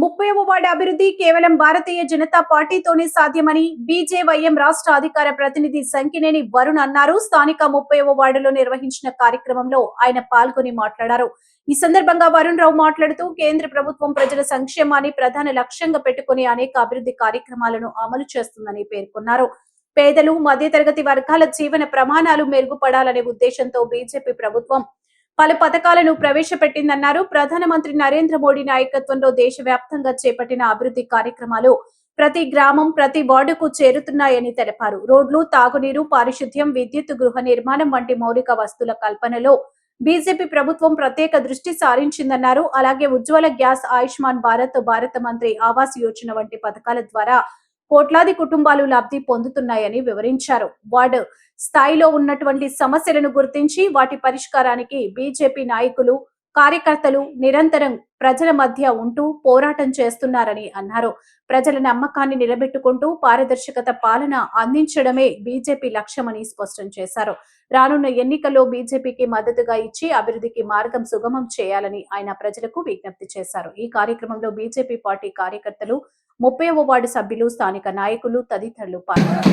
ముప్పైవ వార్డు అభివృద్ధి కేవలం భారతీయ జనతా పార్టీతోనే సాధ్యమని బీజేవైఎం రాష్ట్ర అధికార ప్రతినిధి సంకినేని వరుణ్ అన్నారు. స్థానిక ముప్పైవ వార్డులో నిర్వహించిన కార్యక్రమంలో ఆయన పాల్గొని మాట్లాడారు. ఈ సందర్భంగా వరుణ్ రావు మాట్లాడుతూ కేంద్ర ప్రభుత్వం ప్రజల సంక్షేమాన్ని ప్రధాన లక్ష్యంగా పెట్టుకుని అనేక అభివృద్ధి కార్యక్రమాలను అమలు చేస్తుందని పేర్కొన్నారు. పేదలు మధ్యతరగతి వర్గాల జీవన ప్రమాణాలు మెరుగుపడాలనే ఉద్దేశంతో బీజేపీ ప్రభుత్వం పలు పథకాలను ప్రవేశపెట్టిందన్నారు. ప్రధానమంత్రి నరేంద్ర మోడీ నాయకత్వంలో దేశవ్యాప్తంగా చేపట్టిన అభివృద్ధి కార్యక్రమాలు ప్రతి గ్రామం ప్రతి వార్డుకు చేరుతున్నాయని తెలిపారు. రోడ్లు తాగునీరు పారిశుద్ధ్యం విద్యుత్ గృహ నిర్మాణం వంటి మౌలిక వస్తువుల కల్పనలో బీజేపీ ప్రభుత్వం ప్రత్యేక దృష్టి సారించిందన్నారు. అలాగే ఉజ్వల గ్యాస్ ఆయుష్మాన్ భారత్ భారత మంత్రి ఆవాస్ యోజన వంటి పథకాల ద్వారా కోట్లాది కుటుంబాలు లబ్ధి పొందుతున్నాయని వివరించారు. వార్డు స్థాయిలో ఉన్నటువంటి సమస్యలను గుర్తించి వాటి పరిష్కారానికి బీజేపీ నాయకులు కార్యకర్తలు నిరంతరం ప్రజల మధ్య ఉంటూ పోరాటం చేస్తున్నారని అన్నారు. ప్రజల నమ్మకాన్ని నిలబెట్టుకుంటూ పారదర్శకత పాలన అందించడమే బీజేపీ లక్ష్యమని స్పష్టం చేశారు. రానున్న ఎన్నికల్లో బీజేపీకి మద్దతుగా ఇచ్చి అభివృద్ధికి మార్గం సుగమం చేయాలని ఆయన ప్రజలకు విజ్ఞప్తి చేశారు. ఈ కార్యక్రమంలో బీజేపీ పార్టీ కార్యకర్తలు ముప్పైవ వార్డు సభ్యులు స్థానిక నాయకులు తదితరులు పాల్గొన్నారు.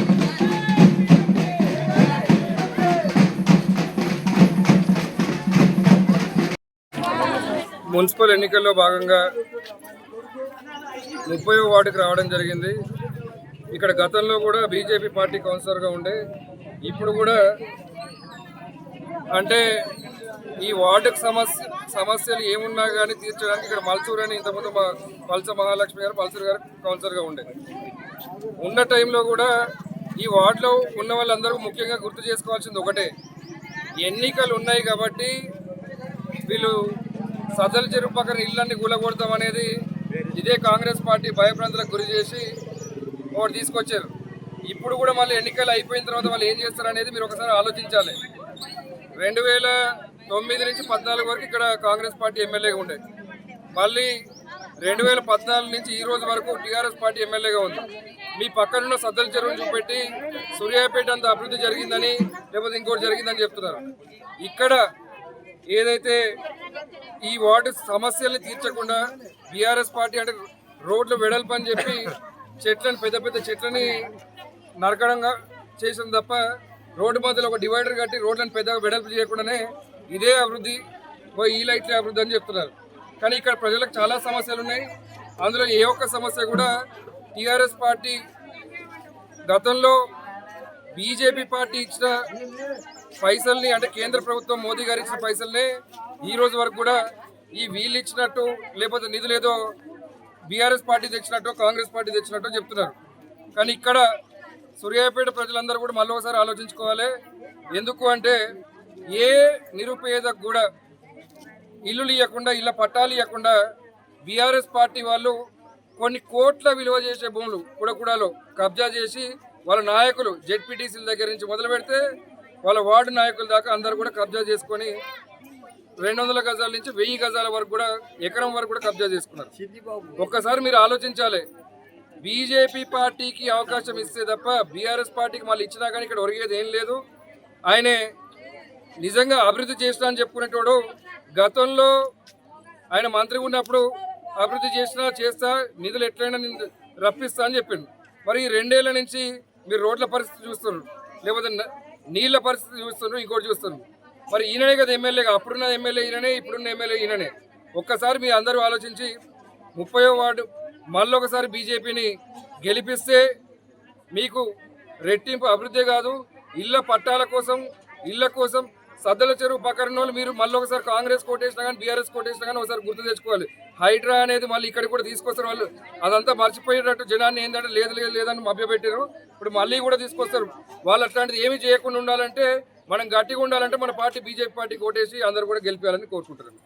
మున్సిపల్ ఎన్నికల్లో భాగంగా ముప్పై వార్డుకి రావడం జరిగింది. ఇక్కడ గతంలో కూడా బీజేపీ పార్టీ కౌన్సిలర్గా ఉండే ఇప్పుడు కూడా అంటే ఈ వార్డుకు సమస్య సమస్యలు ఏమున్నా కానీ తీర్చడానికి ఇక్కడ మల్సూర్ అని ఇంతకుముందు మా పల్స మహాలక్ష్మి గారు పల్సూర్ గారు కౌన్సిలర్గా ఉండే. ఉన్న టైంలో కూడా ఈ వార్డులో ఉన్న వాళ్ళందరూ ముఖ్యంగా గుర్తు చేసుకోవాల్సింది ఒకటే. ఎన్నికలు ఉన్నాయి కాబట్టి వీళ్ళు సదల చెరువు పక్కన ఇళ్ళన్ని కూలగొడతాం అనేది ఇదే కాంగ్రెస్ పార్టీ భయభ్రాంతులకు గురి చేసి ఒకటి తీసుకొచ్చారు. ఇప్పుడు కూడా మళ్ళీ ఎన్నికలు అయిపోయిన తర్వాత వాళ్ళు ఏం చేస్తారు అనేది మీరు ఒకసారి ఆలోచించాలి. రెండు వేల తొమ్మిది నుంచి పద్నాలుగు వరకు ఇక్కడ కాంగ్రెస్ పార్టీ ఎమ్మెల్యేగా ఉండే. మళ్ళీ రెండు వేల పద్నాలుగు నుంచి ఈ రోజు వరకు టీఆర్ఎస్ పార్టీ ఎమ్మెల్యేగా ఉంది. మీ పక్కనున్న సద్దల చెరువును చూపెట్టి సూర్యాపేట అంత అభివృద్ధి జరిగిందని లేకపోతే ఇంకోటి జరిగిందని చెప్తున్నారు. ఇక్కడ ఏదైతే ఈ వార్డు సమస్యల్ని తీర్చకుండా బీఆర్ఎస్ పార్టీ అంటే రోడ్లు వెడల్పు అని చెప్పి చెట్లను పెద్ద పెద్ద చెట్లని నరకడంగా చేసింది తప్ప రోడ్డు మధ్యలో ఒక డివైడర్ కట్టి రోడ్లను పెద్దగా వెడల్పు చేయకుండానే ఇదే అభివృద్ధి ఓ ఈ లైట్లే అభివృద్ధి అని చెప్తున్నారు. కానీ ఇక్కడ ప్రజలకు చాలా సమస్యలు ఉన్నాయి. అందులో ఏ ఒక్క సమస్య కూడా టీఆర్ఎస్ పార్టీ గతంలో బీజేపీ పార్టీ ఇచ్చిన పైసల్ని అంటే కేంద్ర ప్రభుత్వం మోదీ గారు ఇచ్చిన పైసల్ని ఈ రోజు వరకు కూడా ఈ వీళ్ళు ఇచ్చినట్టు లేకపోతే నిధులేదో బీఆర్ఎస్ పార్టీ తెచ్చినట్టు కాంగ్రెస్ పార్టీ తెచ్చినట్టు చెప్తున్నారు. కానీ ఇక్కడ సూర్యాపేట ప్రజలందరూ కూడా మళ్ళీ ఒకసారి ఆలోచించుకోవాలి. ఎందుకు అంటే ఏ నిరుపేదకు కూడా ఇల్లులు ఇవ్వకుండా ఇళ్ళ పట్టాలు ఇవ్వకుండా బీఆర్ఎస్ పార్టీ వాళ్ళు కొన్ని కోట్ల విలువ చేసే భూములు కూడకూడలో కబ్జా చేసి వాళ్ళ నాయకులు జెడ్పీటీసీల దగ్గర నుంచి మొదలు పెడితే వాళ్ళ వార్డు నాయకుల దాకా అందరు కూడా కబ్జా చేసుకొని రెండు వందల గజాల నుంచి వెయ్యి గజాల వరకు కూడా ఎకరం వరకు కూడా కబ్జా చేసుకున్నారు. ఒక్కసారి మీరు ఆలోచించాలి. బీజేపీ పార్టీకి అవకాశం ఇస్తే తప్ప బీఆర్ఎస్ పార్టీకి మళ్ళీ ఇచ్చినా కానీ ఇక్కడ ఒరిగేది ఏం లేదు. ఆయనే నిజంగా అభివృద్ధి చేస్తా అని చెప్పుకునేటోడు గతంలో ఆయన మంత్రి ఉన్నప్పుడు అభివృద్ధి చేసినా చేస్తా నిధులు ఎట్లయినా నేను రప్పిస్తా అని చెప్పిండు. మరి ఈ రెండేళ్ళ నుంచి మీరు రోడ్ల పరిస్థితి చూస్తున్నారు లేకపోతే నీళ్ళ నీళ్ళ పరిస్థితి చూస్తున్నారు ఇంకోటి చూస్తున్నారు. మరి ఈయననే కదా ఎమ్మెల్యేగా అప్పుడున్న ఎమ్మెల్యే ఈయననే ఇప్పుడున్న ఎమ్మెల్యే ఈయననే. ఒక్కసారి మీ అందరూ ఆలోచించి ముప్పయో వార్డు మళ్ళొకసారి బీజేపీని గెలిపిస్తే మీకు రెట్టింపు అభివృద్ధి కాదు ఇళ్ళ పట్టాల కోసం ఇళ్ళ కోసం సద్దల చెరువు పక్కన వాళ్ళు మీరు మళ్ళీ ఒకసారి కాంగ్రెస్ కోటేసినా కానీ బీఆర్ఎస్ కోటేసినా కానీ ఒకసారి గుర్తు తెచ్చుకోవాలి. హైడ్రా అనేది మళ్ళీ ఇక్కడ కూడా తీసుకొస్తారు వాళ్ళు. అదంతా మర్చిపోయేటట్టు జనాన్ని ఏంటంటే లేదు లేదు లేదని మభ్యపెట్టారు. ఇప్పుడు మళ్ళీ కూడా తీసుకొస్తారు. వాళ్ళు అట్లాంటిది ఏమీ చేయకుండా ఉండాలంటే మనం గట్టిగా ఉండాలంటే మన పార్టీ బీజేపీ పార్టీ కోటేసి అందరూ కూడా గెలిపించాలని కోరుకుంటున్నాను.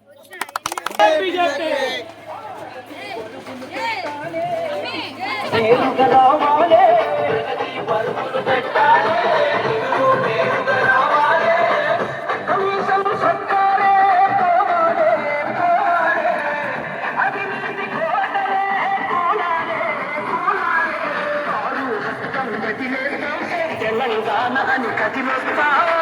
నేను Fatima